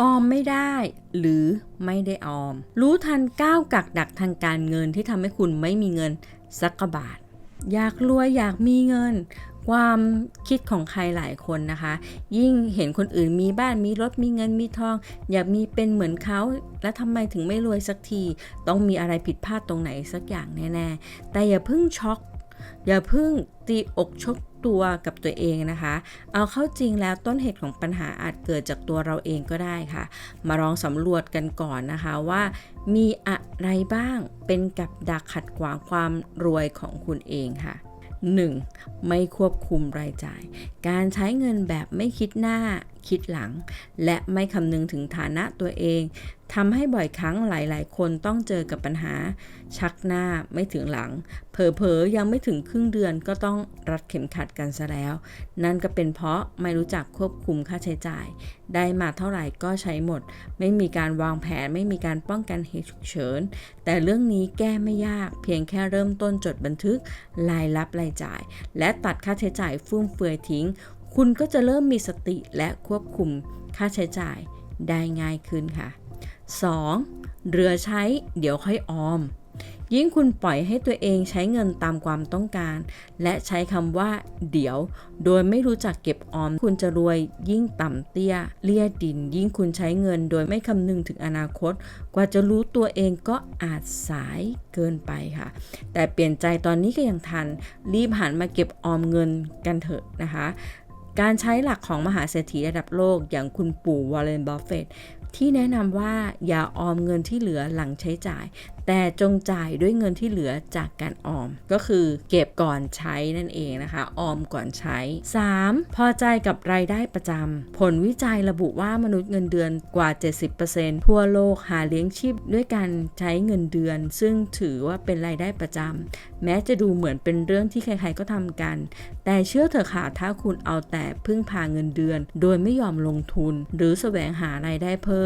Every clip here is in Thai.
ออมไม่ได้หรือไม่ได้ออม รู้ทันก้าวกักดักทางการเงินที่ทำให้คุณไม่มีเงินสักกบาท อยากรวยอยากมีเงิน ความคิดของใครหลายคนนะคะ ยิ่งเห็นคนอื่นมีบ้านมีรถมีเงินมีทอง อยากมีเป็นเหมือนเขาแล้วทำไมถึงไม่รวยสักที ต้องมีอะไรผิดพลาดตรงไหนสักอย่างแน่ๆแต่อย่าเพิ่งช็อกอย่าเพิ่งตีอกชก ตัวกับตัวเองนะคะ เอาเข้าจริงแล้วต้นเหตุของปัญหาอาจเกิดจากตัวเราเองก็ได้ค่ะ มาลองสำรวจกันก่อนนะคะว่า มีอะไรบ้างเป็นกับดักขัดขวางความรวยของคุณเองค่ะ 1. ไม่ควบคุมรายจ่าย การใช้เงินแบบไม่คิดหน้าคิดหลัง และไม่คำนึงถึงฐานะตัวเอง ทำให้บ่อยครั้งหลาย ๆ คนต้องเจอกับปัญหา ชักหน้าไม่ถึงหลัง เผลอ ๆ ยังไม่ถึงครึ่งเดือนก็ต้องรัดเข็มขัดกันซะแล้ว นั่นก็เป็นเพราะไม่รู้จักควบคุมค่าใช้จ่าย ได้มาเท่าไหร่ก็ใช้หมด ไม่มีการวางแผน ไม่มีการป้องกันเหตุฉุกเฉิน แต่เรื่องนี้แก้ไม่ยาก เพียงแค่เริ่มต้นจดบันทึก รายรับรายจ่าย และตัดค่าใช้จ่ายฟุ่มเฟือยทิ้ง คุณก็จะเริ่มมีสติและควบคุมค่าใช้จ่ายได้ง่ายขึ้นค่ะ 2. เรือใช้เดี๋ยวค่อยออม ยิ่งคุณปล่อยให้ตัวเองใช้เงินตามความต้องการ และใช้คำว่า เดี๋ยว โดยไม่รู้จักเก็บออม คุณจะรวยยิ่งต่ำเตี้ย เลียดิน ยิ่งคุณใช้เงินโดยไม่คำนึงถึงอนาคต กว่าจะรู้ตัวเองก็อาจสายเกินไปค่ะ แต่เปลี่ยนใจตอนนี้ก็ยังทัน รีบหันมาเก็บออมเงินกันเถอะนะคะการใช้หลักของมหาเศรษฐีระดับโลกอย่างคุณปู่วอลเลนบัฟเฟต ที่แนะนำว่าอย่าออมเงินที่เหลือหลังใช้จ่าย แต่จงจ่ายด้วยเงินที่เหลือจากการออม ก็คือเก็บก่อนใช้นั่นเองนะคะ ออมก่อนใช้ 3. พอใจกับรายได้ประจำผลวิจัยระบุว่ามนุษย์เงินเดือนกว่า 70%ทั่วโลกหาเลี้ยงชีพด้วยการใช้เงินเดือน ซึ่งถือว่าเป็นรายได้ประจำแม้จะดูเหมือนเป็นเรื่องที่ใครๆก็ทำกัน แต่เชื่อเถอะค่ะถ้าคุณเอาแต่พึ่งพาเงินเดือน โดยไม่ยอมลงทุน หรือแสวงหารายได้เพิ่ม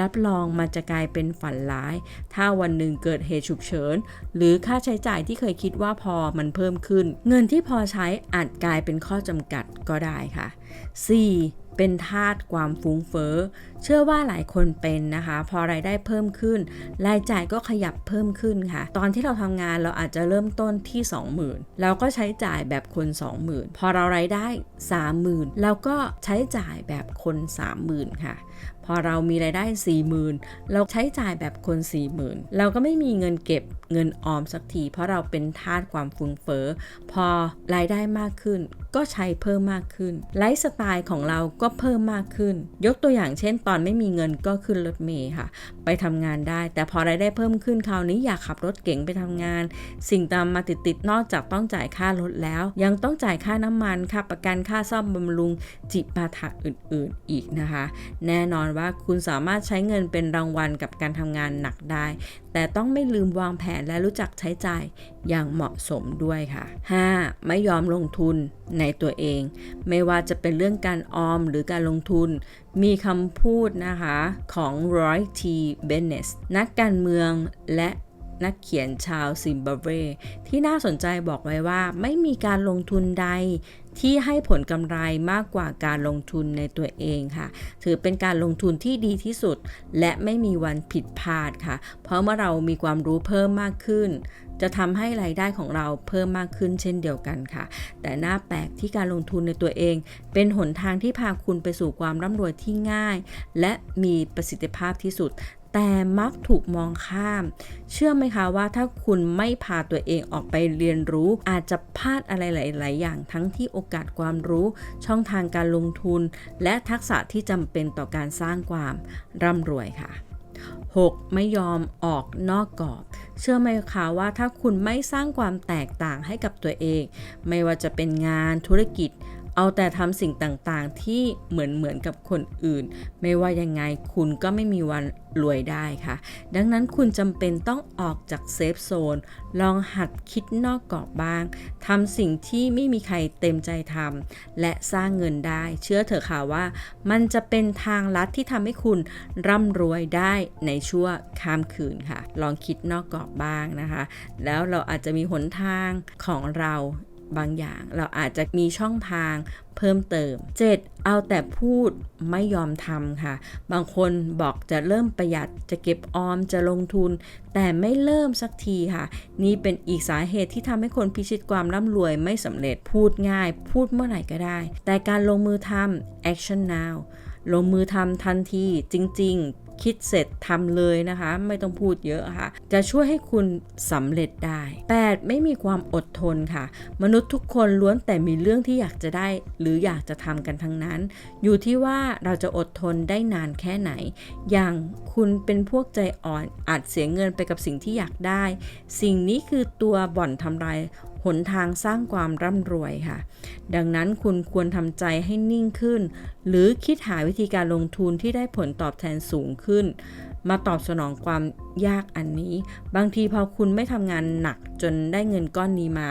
รับรองมันจะกลายเป็นฝันร้าย ถ้าวันหนึ่งเกิดเหตุฉุกเฉิน หรือค่าใช้จ่ายที่เคยคิดว่าพอมันเพิ่มขึ้น เงินที่พอใช้อาจกลายเป็นข้อจำกัดก็ได้ค่ะ 4. เป็นธาตุความฟุ้งเฟ้อเชื่อว่าหลายคนเป็นนะคะ พอรายได้เพิ่มขึ้น รายจ่ายก็ขยับเพิ่มขึ้นค่ะ ตอนที่เราทำงานเราอาจจะเริ่มต้นที่ 20,000เราก็ใช้จ่ายแบบคน 20,000 พอเรารายได้ 30,000เราก็ใช้จ่ายแบบคน 30,000 ค่ะ พอเรามีรายได้ 40,000 เราใช้จ่ายแบบคน 40,000 เราก็ไม่มีเงินเก็บเงินออมสักที เพราะเราเป็นทาสความฟุ้งเฟ้อพอรายได้มากขึ้น ก็ใช้เพิ่มมากขึ้นไลฟ์สไตล์ของเราก็เพิ่มมากขึ้น ยกตัวอย่างเช่นตอนไม่มีเงินก็ขึ้นรถเมล์ค่ะ ไปทำงานได้ แต่พอรายได้เพิ่มขึ้นคราวนี้อยากขับรถเก๋งไปทำงาน สิ่งตามมาติดๆนอกจากต้องจ่ายค่ารถแล้ว ยังต้องจ่ายค่าน้ำมันค่าประกันค่าซ่อมบำรุงจิปาถะอื่นๆอีกนะคะ แน่นอนว่าคุณสามารถใช้เงินเป็นรางวัลกับการทำงานหนักได้ แต่ต้องไม่ลืมวางแผนและรู้จักใช้จ่าย อย่างเหมาะสมด้วยค่ะ 5. ไม่ยอมลงทุนในตัวเอง ไม่ว่าจะเป็นเรื่องการออมหรือการลงทุน มีคำพูดนะคะของ Roy T. Bennett นักการเมืองและนักเขียนชาวซิมบับเวที่น่าสนใจบอกไว้ว่า ไม่มีการลงทุนใดที่ให้ผลกำไรมากกว่าการลงทุนในตัวเองค่ะ ถือเป็นการลงทุนที่ดีที่สุด และไม่มีวันผิดพลาดค่ะ เพราะเมื่อเรามีความรู้เพิ่มมากขึ้น จะทำให้รายได้ของเราเพิ่มมากขึ้นเช่นเดียวกันค่ะ แต่หน่าแปลกที่การลงทุนในตัวเอง เป็นหนทางที่พาคุณไปสู่ความร่ำรวยที่ง่าย และมีประสิทธิภาพที่สุดแต่มักถูกมองข้าม เชื่อไหมคะว่าถ้าคุณไม่พาตัวเองออกไปเรียนรู้ อาจจะพลาดอะไรหลาย ๆ อย่างทั้งที่โอกาสความรู้ ช่องทางการลงทุน และทักษะที่จำเป็นต่อการสร้างความร่ำรวยค่ะ 6. ไม่ยอมออกนอกกรอบ เชื่อไหมคะว่าถ้าคุณไม่สร้างความแตกต่างให้กับตัวเอง ไม่ว่าจะเป็นงานธุรกิจ เอาแต่ทำสิ่งต่างๆที่เหมือนเหมือนกับคนอื่น ไม่ว่ายังไงคุณก็ไม่มีวันรวยได้ค่ะ ดังนั้นคุณจำเป็นต้องออกจากเซฟโซน ลองหัดคิดนอกกรอบบ้างทำสิ่งที่ไม่มีใครเต็มใจทำและสร้างเงินได้ เชื่อเถอะค่ะว่า มันจะเป็นทางลัดที่ทำให้คุณร่ำรวยได้ในชั่วข้ามคืนค่ะ ลองคิดนอกกรอบบ้างนะคะ แล้วเราอาจจะมีหนทางของเรา บางอย่าง เราอาจจะมีช่องทางเพิ่มเติม 7. เอาแต่พูดไม่ยอมทำค่ะ บางคนบอกจะเริ่มประหยัดจะเก็บออมจะลงทุน แต่ไม่เริ่มสักทีค่ะ นี่เป็นอีกสาเหตุที่ทำให้คนพิชิตความร่ำรวยไม่สำเร็จพูดง่าย พูดเมื่อไหร่ก็ได้ แต่การลงมือทำ action now ลงมือทำทันทีจริง ๆ คิดเสร็จทำเลยนะคะ ไม่ต้องพูดเยอะค่ะ จะช่วยให้คุณสำเร็จได้ 8. ไม่มีความอดทนค่ะ มนุษย์ทุกคนล้วนแต่มีเรื่องที่อยากจะได้ หรืออยากจะทำกันทั้งนั้น อยู่ที่ว่าเราจะอดทนได้นานแค่ไหน อย่างคุณเป็นพวกใจอ่อนอาจเสียเงินไปกับสิ่งที่อยากได้ สิ่งนี้คือตัวบ่อนทำลาย หนทางสร้างความร่ำรวยค่ะ ดังนั้นคุณควรทำใจให้นิ่งขึ้น หรือคิดหาวิธีการลงทุนที่ได้ผลตอบแทนสูงขึ้น มาตอบสนองความยากอันนี้ บางทีพอคุณไม่ทำงานหนักจนได้เงินก้อนนี้มา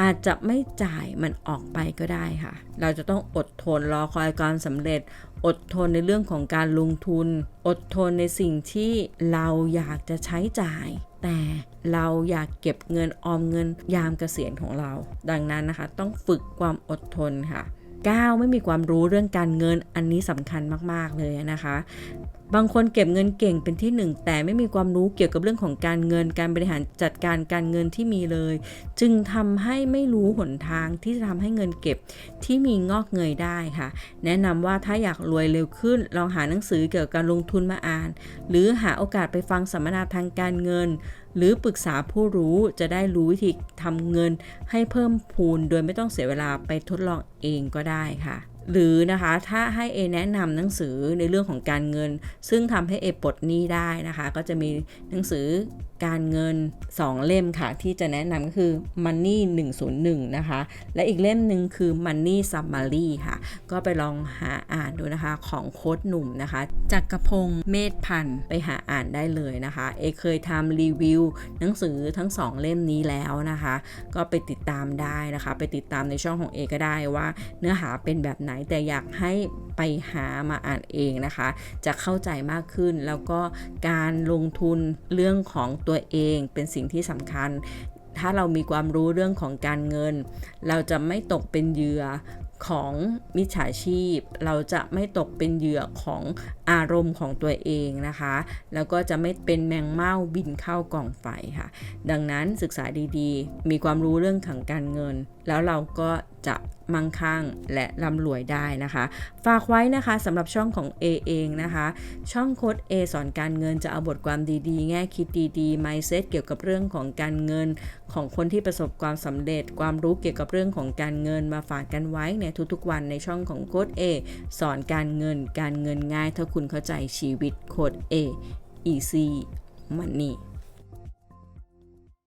อาจจะไม่จ่ายมันออกไปก็ได้ค่ะ เราจะต้องอดทนรอคอยความสำเร็จ อดทนในเรื่องของการลงทุน อดทนในสิ่งที่เราอยากจะใช้จ่าย แต่เราอยากเก็บเงินออมเงินยามเกษียณของเรา ดังนั้นนะคะ ต้องฝึกความอดทนค่ะ 9 ไม่มีความรู้เรื่องการเงินอันนี้สำคัญมาก ๆ เลยนะคะ บางคนเก็บเงินเก่งเป็นที่หนึ่งแต่ไม่มีความรู้เกี่ยวกับเรื่องของการเงิน การบริหารจัดการการเงินที่มีเลย จึงทำให้ไม่รู้หนทางที่จะทำให้เงินเก็บที่มีงอกเงยได้ค่ะ แนะนำว่าถ้าอยากรวยเร็วขึ้น ลองหาหนังสือเกี่ยวกับการลงทุนมาอ่าน หรือหาโอกาสไปฟังสัมมนาทางการเงิน หรือปรึกษาผู้รู้จะได้รู้วิธีทำเงินให้เพิ่มพูนโดยไม่ต้องเสียเวลาไปทดลองเองก็ได้ค่ะ หรือนะคะถ้าให้เอแนะนำหนังสือในเรื่องของการเงิน ซึ่งทำให้เอปลดหนี้ได้นะคะ ก็จะมีหนังสือการเงิน 2 เล่มค่ะ ที่จะแนะนำก็คือ Money 101 นะคะ และอีกเล่มหนึ่งคือ Money Summary ค่ะ ก็ไปลองหาอ่านดูนะคะของโค้ดหนุ่มนะคะจักรพงศ์เมธพันธ์ไปหาอ่านได้เลยนะคะ เอเคยทำรีวิวหนังสือทั้ง 2 เล่มนี้แล้วนะคะ ก็ไปติดตามได้นะคะ ไปติดตามในช่องของเอก็ได้ว่าเนื้อหาเป็นแบบไหนน แต่อยากให้ไปหามาอ่านเองนะคะ จะเข้าใจมากขึ้นแล้วก็การลงทุนเรื่องของตัวเองเป็นสิ่งที่สำคัญ ถ้าเรามีความรู้เรื่องของการเงิน เราจะไม่ตกเป็นเหยื่อของมิจฉาชีพ เราจะไม่ตกเป็นเหยื่อของอารมณ์ของตัวเองนะคะ แล้วก็จะไม่เป็นแมงเม่าบินเข้ากล่องไฟค่ะ ดังนั้นศึกษาดีๆ มีความรู้เรื่องของการเงิน แล้วเราก็ จะมั่งคั่งและร่ำรวยได้นะคะ ฝากไว้นะคะสำหรับช่องของ A เองนะคะ ช่องโค้ด A สอนการเงินจะเอาบทความดีๆ แง่คิดดีๆ mindset เกี่ยวกับเรื่องของการเงินของคนที่ประสบความสำเร็จ ความรู้เกี่ยวกับเรื่องของการเงินมาฝากกันไว้ในทุกๆ วันในช่องของโค้ด A สอนการเงินการเงินง่าย ถ้าคุณเข้าใจชีวิตโค้ด A easy money